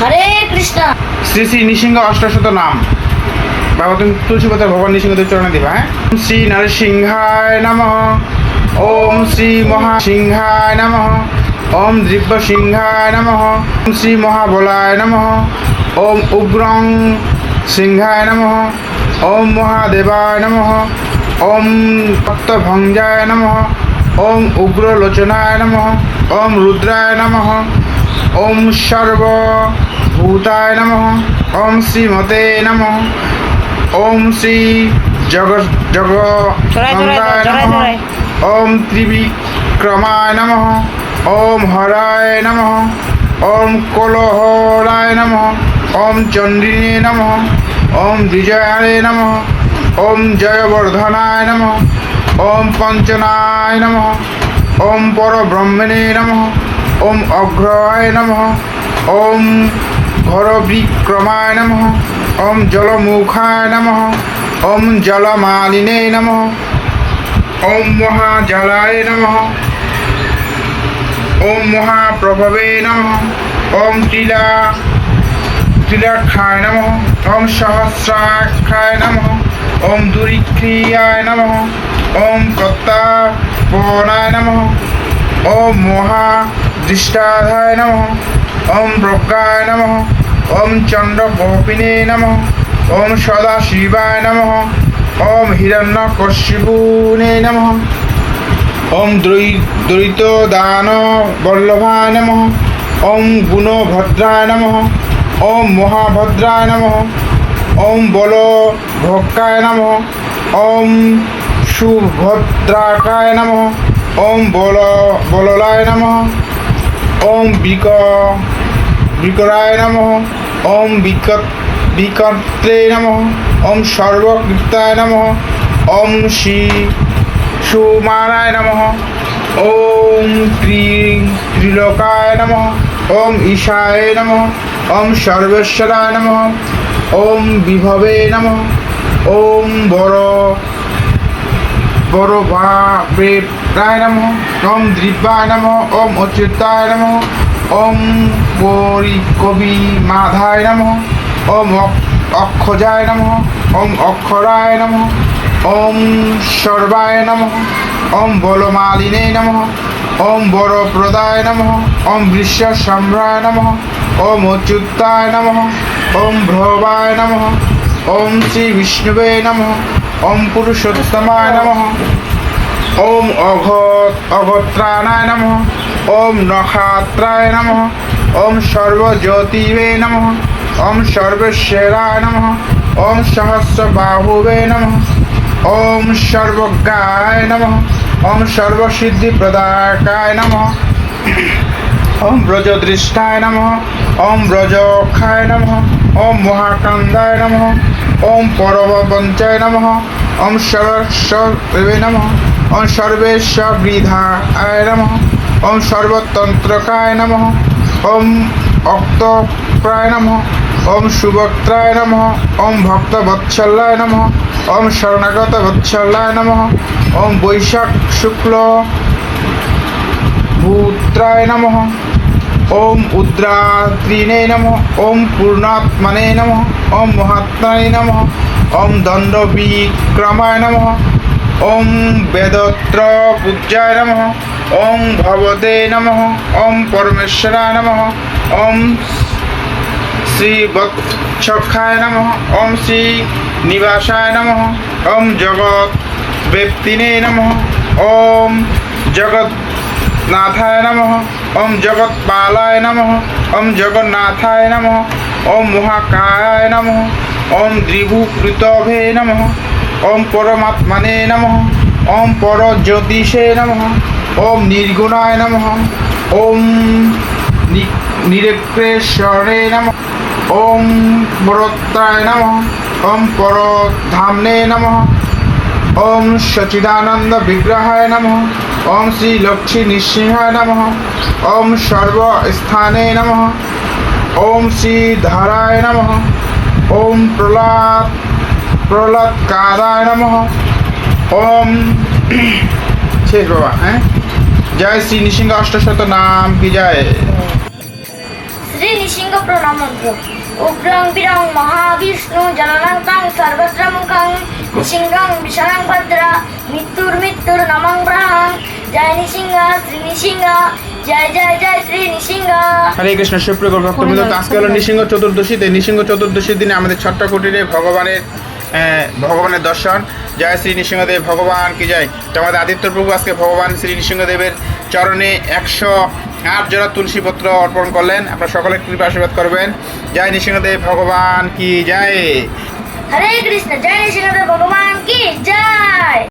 হরে কৃষ্ণ। শ্রী শ্রী নৃসিংহ অষ্টশত নাম। বাবা, তুমি তুলসী পাতা ভগবান নৃসিংহদেব চরণে দিবা হ্যাঁ? শ্রী নরসিংহায় নম। ওম শ্রী মহাসিংহায় নম। ওম দিব্য সিংহায় নম। ওম শ্রী মহাবলায় নম। ওম উগ্রং সিংহায় নম। ওম মহাদেবায় নম। ওম নম। ওম উগ্রলোচনায় নম। ওম রুদ্রায় নম। ওম সর্বভূতায় নম ওম শ্রীমতে নম ওম শ্রী জগ জগ নমঃ। ওম ত্রিবিক্রমায় নমঃ ওম হরায় নমঃ ওম কলহরায় নমঃ ওম চন্দ্রিণে নমঃ ওম বিজয়ায় নমঃ ওম জয়বর্ধনায় নমঃ ওম পঞ্চনায় নমঃ ওম পরব্রহ্মণে নমঃ ওম অগ্রহায় নমঃ ওম ঘরবিক্রমায় নমঃ ওম জলমুখায় নমঃ ওম জলমালিনে নমঃ ওম মহাজলায় নমঃ ওম মহাপ্রভবে নমঃ ওম ত্রিলা ত্রিলাক্ষায় নমঃ ওম সহস্রাক্ষায় নমঃ ওম দুরিক্রিয়ায় নমঃ ওম প্রত্যাপনায় নমঃ ওম মহাদৃষ্টাধায় নমঃ ওম প্রজ্ঞায় নমঃ ওম চন্দ্রগোপিনে নমঃ। ওম সদাশিবায় নমঃ। ওম হিরণ্যকশিপুনে নমঃ। ওম দ্বৈত দান বল্লভায় নমঃ। ওম গুণভদ্রায় নমঃ। ওম মহাভদ্রায় নমঃ। ওম বল ভক্কায় নমঃ। ওম সুভদ্রাকায় নমঃ। ওম বল, বললায় নমঃ। ওম বিক, বিকরায় নমঃ। ওম বিকট বিকর্ত্রে নমঃ ওম সর্বকৃতায় নমঃ ওম শ্রী সুমারায় নমঃ ওম ত্রি ত্রিলোকায় নমঃ ওম ঈশায় নমঃ ওম সর্বেশ্বরায় নমঃ ওম বিভবে নমঃ ওম বড় বড় বা প্রায় নমঃ ওম দ্রিবায় নমঃ ওম অচ্যুতায় নমঃ ওম গৌরী কবি মাধায় নমঃ ওম অক- অক্ষজায় নমঃ ওম অক্ষরায় নমঃ ওম সর্বায় নমঃ ওম বলমালিনে নমঃ ওম বরপ্রদায় নমঃ ওম বৃষ্য সম্ভ্রায় নমঃ ওম অচ্যুতায় নমঃ ওম ভ্রবায় নমঃ ওম শ্রী বিষ্ণুবে নমঃ ওম পুরুষোত্তমায় নমঃ। ওম অঘ অগত্রাণায় নমঃ। ওম নখাত্রায় নমঃ। ওম সর্বজ্যোতিবে নমঃ। ওম সর্বেশ্বরায় নমঃ। ওম সহস্রবাহুবে নমঃ। ওম সর্বজ্ঞায় নমঃ। ওম সর্বসিদ্ধিপ্রদায়কায় নমঃ। ওম ব্রজদৃষ্টায় নমঃ। ওম ব্রজখায় নমঃ। ওম মহাকান্দায় নমঃ। ওম পরমপঞ্চায় নমঃ। ওম সরস্ববে নমঃ। ওম সর্বেশ্ববৃধায় নমঃ। ওম সর্বতন্ত্রকায় নমঃ। ওম অক্তপ্রায় নমঃ। ওম সুভক্তায় নমঃ। ওম ভক্তবৎসলায় নমঃ। ওম শরণাগত বৎসলায় নমঃ। ওম বৈশাখ শুক্ল ভূত্রায় নমঃ। ওম উদ্রাত্রিণে নমঃ ওম পূর্ণাত্মনে নমঃ ওম মহাত্মায় নমঃ ওম দণ্ডবিক্রমায় নমঃ ওম বেদত্র পূজ্যায় নমঃ ওম ভগবতে নমঃ ওম পরমেশ্বরায় নমঃ ওম শ্রী বৎসখায় নমঃ ওম শ্রী নিবাসায় নমঃ ওম জগৎ ব্যক্তিনে নমঃ ওম জগন্নাথায় নমঃ ওম জগৎপালায় নমঃ ওম জগন্নাথায় নমঃ ওম মহাকায়ায় নমঃ ওম দ্রিভুকৃতভে নমঃ ওম পরমাত্মনে নমঃ ওম পরজ্যোতিষে নমঃ ওম নির্গুণায় নমঃ ওম নিরক্রেশ্বরে নমঃ ওম বরত্রায় নমঃ ওম পরধামনে নমঃ ওম সচিদানন্দ বিগ্রহায় নমঃ ওম শ্রী লক্ষ্মী নৃসিংহায় নমঃ। ওম সর্বস্থানে নমঃ। ওম শ্রী ধারায় নমঃ। ওম প্রহ্লাদ প্রহ্লাদ কাদায় নমঃ। ওম শেষ বাবা হ্যাঁ? জয় শ্রী নৃসিংহ অষ্টশত নাম কি জয় শ্রী নৃসিংহ প্রণাম মন্ত্র উগ্রং বীরং মহাবিষ্ণু জননাঙ্কাং সর্বত্র মুখং নৃসিংহং বিশালাং ভদ্রা মৃত্যুর মৃত্যুর নমং ব্রাহ্মং জয় নৃসিংহ শ্রী নৃসিংহ জয় জয় জয় শ্রী নৃসিংহ। হরে কৃষ্ণ সুপ্রিয় ভক্তবৃন্দ তো আজকে হলো নৃসিংহ চতুর্দশীতে। নৃসিংহ চতুর্দশীর দিনে আমাদের ছোট্ট কুটিরে ভগবানের ভগবানের দর্শন। জয় শ্রী নৃসিংহদেব ভগবান কি জয়? তো আমাদের আদিত্য প্রভু আজকে ভগবান শ্রী নৃসিংহদেবের চরণে একশো আট জোড়া তুলসী পত্র অর্পণ করলেন। আপনারা সকলে কৃপা আশীর্বাদ করবেন। জয় নৃসিংহদেব ভগবান কি জয়? হরে কৃষ্ণ জয় নৃসিংহ ভগবান কি জয়